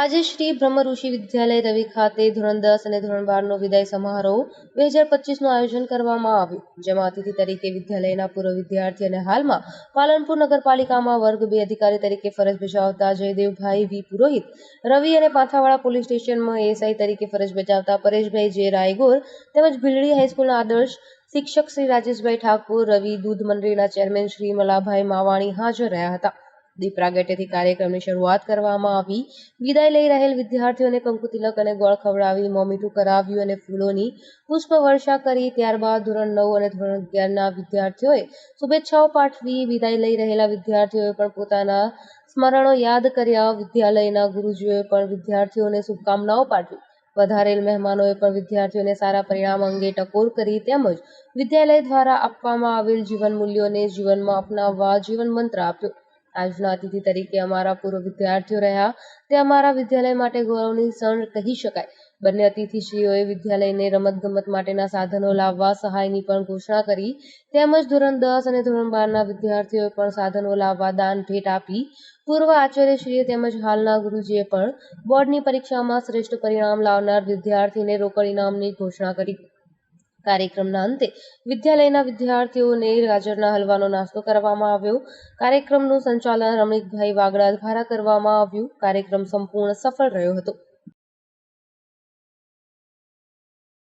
આજે શ્રી બ્રહ્મ વિદ્યાલય રવિ ખાતે ધોરણ દસ અને ધોરણ બારનો વિદાય સમારોહ બે હજાર પચીસનું આયોજન કરવામાં આવ્યું, જેમાં અતિથિ તરીકે વિદ્યાલયના પૂર્વ વિદ્યાર્થી અને હાલમાં પાલનપુર નગરપાલિકામાં વર્ગ બે અધિકારી તરીકે ફરજ બજાવતા જયદેવભાઈ વી પુરોહિત, રવિ અને પાંથાવાડા પોલીસ સ્ટેશનમાં એએસઆઈ તરીકે ફરજ બજાવતા પરેશભાઈ જે રાયગોર તેમજ ભીલડી હાઈસ્કૂલના આદર્શ શિક્ષક શ્રી રાજેશભાઈ ઠાકુર, રવિ દૂધ મંડળીના ચેરમેન શ્રી મલાભાઈ માવાણી હાજર રહ્યા હતા. દીપ ગેટેથી કાર્યક્રમની શરૂઆત કરવામાં આવી. વિદાય લઈ રહેલ વિદ્યાર્થીઓને કંકુ તિલક અને ગોળ ખવડાવી મોમીઠું કરાવ્યું અને ફૂલોની પુષ્પવર્ષા કરી. ત્યારબાદ ધોરણ નવ અને ધોરણ અગિયારના વિદ્યાર્થીઓએ શુભેચ્છાઓ પાઠવી. વિદાય લઈ રહેલા વિદ્યાર્થીઓએ પણ પોતાના સ્મરણો યાદ કર્યા. વિદ્યાલયના ગુરુજીઓએ પણ વિદ્યાર્થીઓને શુભકામનાઓ પાઠવી. વધારેલ મહેમાનોએ પણ વિદ્યાર્થીઓને સારા પરિણામ અંગે ટકોર કરી તેમજ વિદ્યાલય દ્વારા આપવામાં આવેલ જીવન મૂલ્યોને જીવનમાં અપનાવવા જીવન મંત્ર આપ્યો. આજના અતિથિ તરીકે અમારા પૂર્વ વિદ્યાર્થીઓ રહ્યા. તે અમારા વિદ્યાલય માટે ગૌરવની ક્ષણ કહી શકાય. બંને અતિથિશ્રીઓએ વિદ્યાલયને રમતગમત માટેના સાધનો લાવવા સહાયની પણ ઘોષણા કરી. તેમજ ધોરણ દસ અને ધોરણ બારના વિદ્યાર્થીઓએ પણ સાધનો લાવવા દાન ભેટ આપી. પૂર્વ આચાર્યશ્રીએ તેમજ હાલના ગુરુજીએ પણ બોર્ડની પરીક્ષામાં શ્રેષ્ઠ પરિણામ લાવનાર વિદ્યાર્થીને રોકડ ઇનામની ઘોષણા કરી. કાર્યક્રમના અંતે વિદ્યાલયના વિદ્યાર્થીઓને ગાજરના હલવાનો નાસ્તો કરવામાં આવ્યો. કાર્યક્રમનું સંચાલન રમણીકભાઈ વાગડા દ્વારા કરવામાં આવ્યું. કાર્યક્રમ સંપૂર્ણ સફળ રહ્યો હતો.